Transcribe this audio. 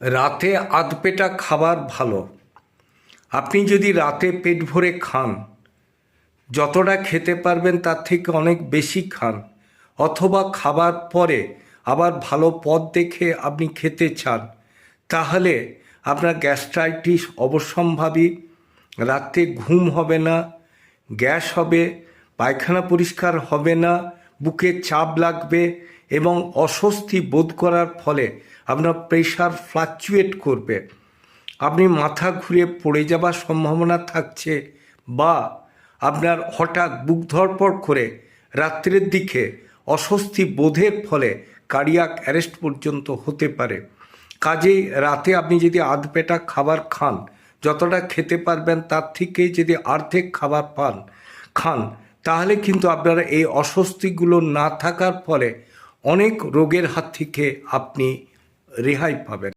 রাতে আধপেটা খাবার ভালো। আপনি যদি রাতে পেট ভরে খান, যতটা খেতে পারবেন তার থেকে অনেক বেশি খান, অথবা খাবার পরে আবার ভালো পদ দেখে আপনি খেতে চান, তাহলে আপনার গ্যাস্ট্রাইটিস অবশ্যম্ভাবী, রাতে ঘুম হবে না, গ্যাস হবে, পায়খানা পরিষ্কার হবে না, বুকে চাপ লাগবে এবং অস্বস্তি বোধ করার ফলে আপনার প্রেশার ফ্লাকচুয়েট করবে। আপনি মাথা ঘুরে পড়ে যাবার সম্ভাবনা থাকছে বা আপনার হঠাৎ বুক ধরপড় করে রাত্রের দিকে অস্বস্তি বোধের ফলে কার্ডিয়াক অ্যারেস্ট পর্যন্ত হতে পারে। কাজেই রাতে আপনি যদি আধপেটা খাবার খান, যতটা খেতে পারবেন তার থেকে যদি অর্ধেক খাবার পান, খান, তাহলে কিন্তু আপনারা এই অস্বস্তিগুলো না থাকার ফলে অনেক রোগের হাত থেকে আপনি রেহাই পাবেন।